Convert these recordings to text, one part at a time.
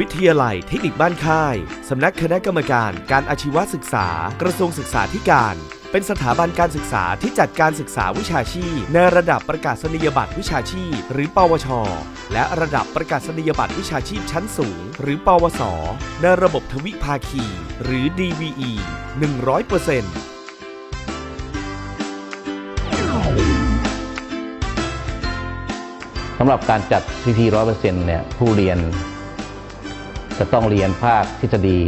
วิทยาลัยเทคนิคบ้านค่าย สำนักคณะกรรมการการอาชีวศึกษา กระทรวงศึกษาธิการ เป็นสถาบันการศึกษาที่จัดการศึกษาวิชาชีพ ในระดับประกาศนียบัตรวิชาชีพ หรือ ปวช และระดับประกาศนียบัตรวิชาชีพชั้นสูง หรือ ปวส ในระบบทวิภาคี หรือ DVE 100%สำหรับการจัด PP ร้อยเปอร์เซ็นต์เนี่ยผู้เรียน จะต้องเรียนภาคทฤษฎี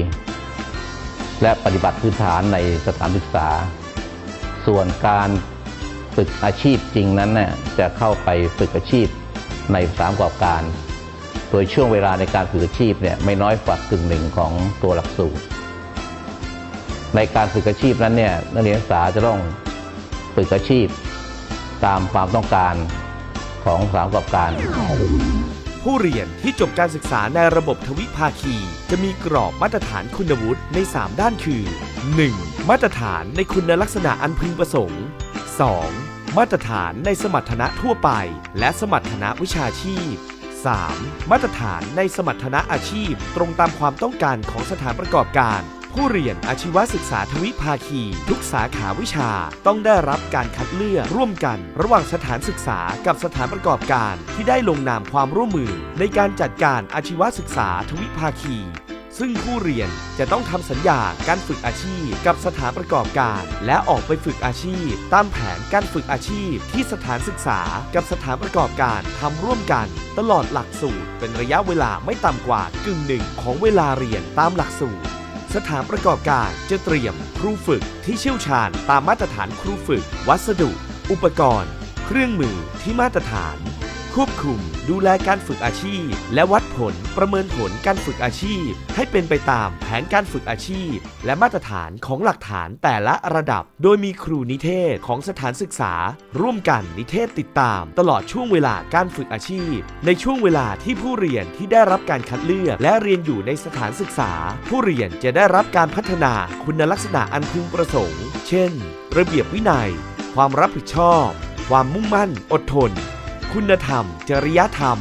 และปฏิบัติพื้นฐานในสถานศึกษา ส่วนการฝึกอาชีพจริงนั้นเนี่ยจะเข้าไปฝึกอาชีพในสานประกอบการ โดยช่วงเวลาในการฝึกอาชีพเนี่ยไม่น้อยกว่ากึ่งหนึ่งของตัวหลักสูตร ในการฝึกอาชีพนั้นเนี่ยนักเรียนนักศึกษาจะต้องฝึกอาชีพตามความต้องการของสานประกอบการ ผู้เรียนที่จบการศึกษาในระบบทวิภาคี จะมีกรอบมาตรฐานคุณวุฒิใน 3 ด้านคือ 1. มาตรฐานในคุณลักษณะอันพึงประสงค์ 2. มาตรฐานในสมรรถนะทั่วไป และสมรรถนะวิชาชีพ 3. มาตรฐานในสมรรถนะอาชีพ ตรงตามความต้องการของสถานประกอบการ ผู้เรียนอาชีวศึกษาทวิภาคี ทุกสาขาวิชา ต้องได้รับการคัดเลือกร่วมกัน ระหว่างสถานศึกษากับสถานประกอบการที่ได้ลงนามความร่วมมือ ในการจัดการอาชีวศึกษาทวิภาคีซึ่งผู้เรียนจะต้องทำสัญญาการฝึกอาชีพกับสถานประกอบการ และออกไปฝึกอาชีพ ตามแผนการฝึกอาชีพที่สถานศึกษากับสถานประกอบการทำร่วมกัน ตลอดหลักสูตร เป็นระยะเวลาไม่ต่ำกว่ากึ่งหนึ่งของเวลาเรียนตามหลักสูตร สถานประกอบการจะเตรียมครูฝึกที่เชี่ยวชาญตามมาตรฐานครูฝึก วัสดุ อุปกรณ์ เครื่องมือที่มาตรฐาน ควบคุม ดูแลการฝึกอาชีพ และวัดผลประเมินผลการฝึกอาชีพ ให้เป็นไปตามแผนการฝึกอาชีพ และมาตรฐานของหลักฐานแต่ละระดับ โดยมีครูนิเทศของสถานศึกษา ร่วมกันนิเทศติดตาม ตลอดช่วงเวลาการฝึกอาชีพ ในช่วงเวลาที่ผู้เรียนที่ได้รับการคัดเลือก และเรียนอยู่ในสถานศึกษา ผู้เรียนจะได้รับการพัฒนาคุณลักษณะอันพึงประสงค์ เช่น ระเบียบวินัย ความรับผิดชอบ ความมุ่งมั่น อดทน คุณธรรม จริยธรรม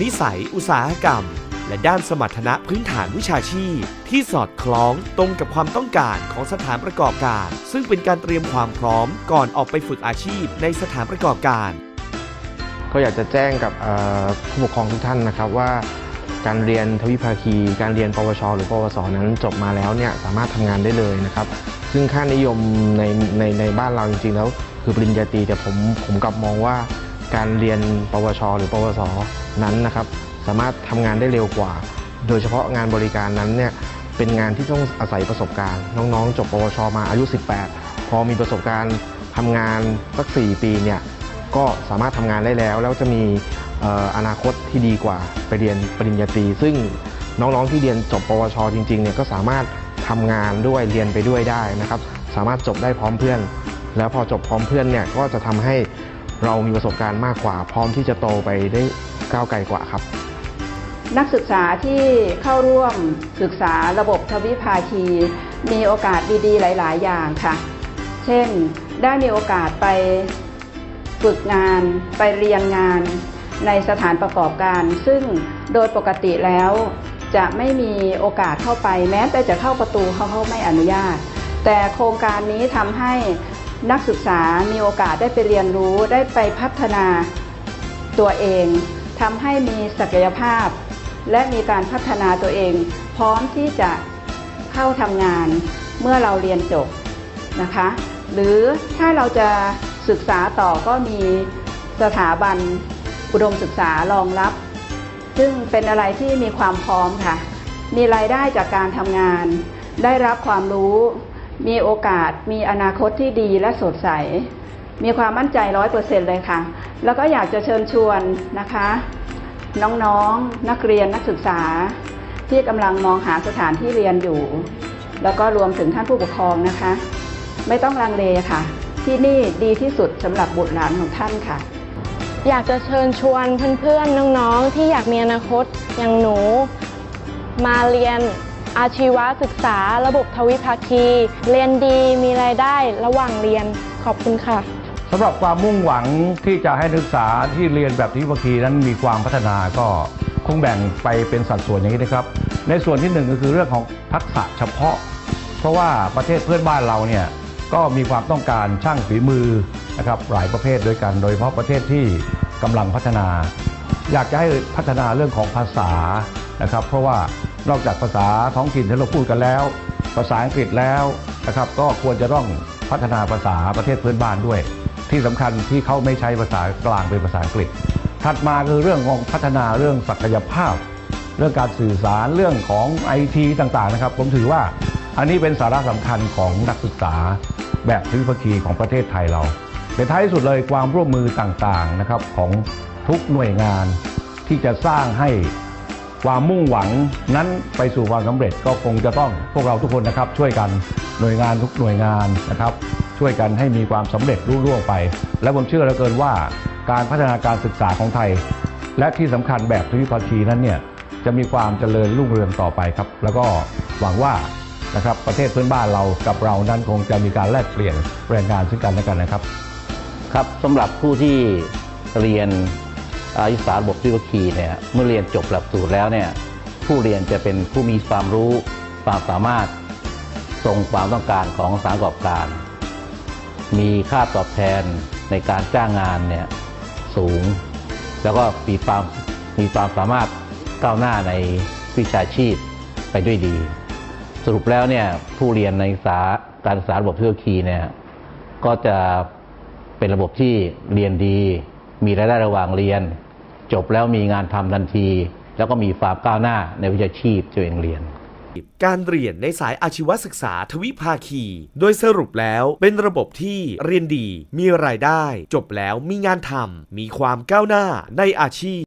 นิสัย อุตสาหกรรม และด้านสมรรถนะพื้นฐานวิชาชีพ ที่สอดคล้องตรงกับความต้องการของสถานประกอบการ ซึ่งเป็นการเตรียมความพร้อมก่อนออกไปฝึกอาชีพในสถานประกอบการ ก็อยากจะแจ้งกับผู้ปกครองทุกท่านนะครับว่าการเรียนทวิภาคี การเรียนปวช หรือปวส นั้นจบมาแล้วเนี่ยสามารถทำงานได้เลยนะครับ ซึ่งค่านิยมในในในบ้านเราจริงๆแล้ว คือปริญญาตรีแต่ผมผมกลับมองว่า การเรียนปวช หรือ ปวส นั้นนะครับ สามารถทำงานได้เร็วกว่า โดยเฉพาะงานบริการนั้นเนี่ยเป็นงานที่ต้องอาศัยประสบการณ์ น้องๆ จบ ปวช มาอายุ 18 พอมีประสบการณ์ทำงานสัก 4 ปีเนี่ยก็สามารถทำงานได้แล้ว แล้วจะมีอนาคตที่ดีกว่าไปเรียนปริญญาตรี ซึ่งน้องๆ ที่เรียนจบ ปวช จริงๆ เนี่ยก็สามารถทำงานด้วยเรียนไปด้วยได้นะครับ สามารถจบได้พร้อมเพื่อน แล้วพอจบพร้อมเพื่อนเนี่ยก็จะทำให้ เรามีประสบการณ์มากกว่า พร้อมที่จะโตไปได้ก้าวไกลกว่าครับ นักศึกษาที่เข้าร่วมศึกษาระบบทวิภาคี มีโอกาสดีๆ หลาย ๆ อย่างค่ะ เช่น ได้มีโอกาสไปฝึกงานไปเรียนงานในสถานประกอบการ ซึ่งโดยปกติแล้วจะไม่มีโอกาสเข้าไป แม้แต่จะเข้าประตูเขาเขาไม่อนุญาต แต่โครงการนี้ทำให้ นักศึกษามีโอกาสได้ไปเรียนรู้ได้ไปพัฒนาตัวเองทำให้มีศักยภาพ และมีการพัฒนาตัวเอง พร้อมที่จะเข้าทำงานเมื่อเราเรียนจบนะคะ หรือถ้าเราจะศึกษาต่อก็มีสถาบันอุดมศึกษารองรับ ซึ่งเป็นอะไรที่มีความพร้อมค่ะ มีรายได้จากการทำงาน ได้รับความรู้ มีโอกาสมีอนาคตที่ดีและสดใส มีความมั่นใจร้อยเปอร์เซ็นเลยค่ะ แล้วก็อยากจะเชิญชวนนะคะ น้องๆนักเรียนนักศึกษา ที่กำลังมองหาสถานที่เรียนอยู่ แล้วก็รวมถึงท่านผู้ปกครองนะคะ ไม่ต้องลังเลค่ะ ที่นี่ดีที่สุดสำหรับบุตรหลานของท่านค่ะ อยากจะเชิญชวนเพื่อนๆน้องๆที่อยากมีอนาคตอย่างหนูมาเรียน อาชีวศึกษาระบบทวิภาคี เรียนดีมีรายได้ระหว่างเรียนขอบคุณค่ะสำหรับความมุ่งหวังที่จะให้นักศึกษาที่เรียนแบบทิวคีนั้นมีความพัฒนาก็คงแบ่งไปเป็นสัดส่วนอย่างนี้นะครับ ในส่วนที่หนึ่งก็คือเรื่องของทักษะเฉพาะ เพราะว่าประเทศเพื่อนบ้านเราเนี่ยก็มีความต้องการช่างฝีมือนะครับหลายประเภทด้วยกัน โดยเฉพาะประเทศที่กำลังพัฒนา อยากจะให้พัฒนาเรื่องของภาษานะครับ เพราะว่า นอกจากภาษาท้องถิ่นที่เราพูดกันแล้ว ภาษาอังกฤษแล้วนะครับก็ควรจะต้องพัฒนาภาษาประเทศเพื่อนบ้านด้วย ที่สำคัญที่เขาไม่ใช้ภาษากลางเป็นภาษาอังกฤษ ถัดมาคือเรื่องของพัฒนาเรื่องศักยภาพ เรื่องการสื่อสารเรื่องของไอทีต่างๆนะครับ ผมถือว่าอันนี้เป็นสาระสำคัญของนักศึกษาแบบทวิภาคีของประเทศไทยเราในท้ายสุดเลยความร่วมมือต่างๆนะครับของทุกหน่วยงานที่จะสร้างให้ ความมุ่งหวังนั้นไปสู่ความสำเร็จก็คงจะต้องพวกเราทุกคนนะครับช่วยกันหน่วยงานทุกหน่วยงานนะครับ ช่วยกันให้มีความสำเร็จรุ่งร่วงไป และผมเชื่อเหลือเกินว่าการพัฒนาการศึกษาของไทย และที่สำคัญแบบทวิภาคีนั้นเนี่ยจะมีความเจริญรุ่งเรืองต่อไปครับ แล้วก็หวังว่านะครับประเทศเพื่อนบ้านเรากับเรานั้นคงจะมีการแลกเปลี่ยนแรงงานซึ่งกันและกันนะครับ ครับสำหรับผู้ที่เรียน อายุสาระบบทวิภาคีเนี่ยเมื่อเรียนจบหลักสูตรแล้วเนี่ยผู้เรียนจะเป็นผู้มีความรู้ความสามารถตรงความต้องการของสานประกอบการ มีค่าตอบแทนในการจ้างงานเนี่ยสูง แล้วก็มีความมีความสามารถก้าวหน้าในวิชาชีพไปด้วยดี สรุปแล้วเนี่ยผู้เรียนในสาการศึกษาระบบเทคโนโลยีเนี่ยก็จะเป็นระบบที่เรียนดี มีรายได้ระหว่างเรียน จบแล้วมีงานทำทันที แล้วก็มีความก้าวหน้าในวิชาชีพที่ตัวเองเรียน การเรียนในสายอาชีวศึกษาทวิภาคี โดยสรุปแล้วเป็นระบบที่เรียนดี มีรายได้ จบแล้วมีงานทำมีความก้าวหน้าในอาชีพ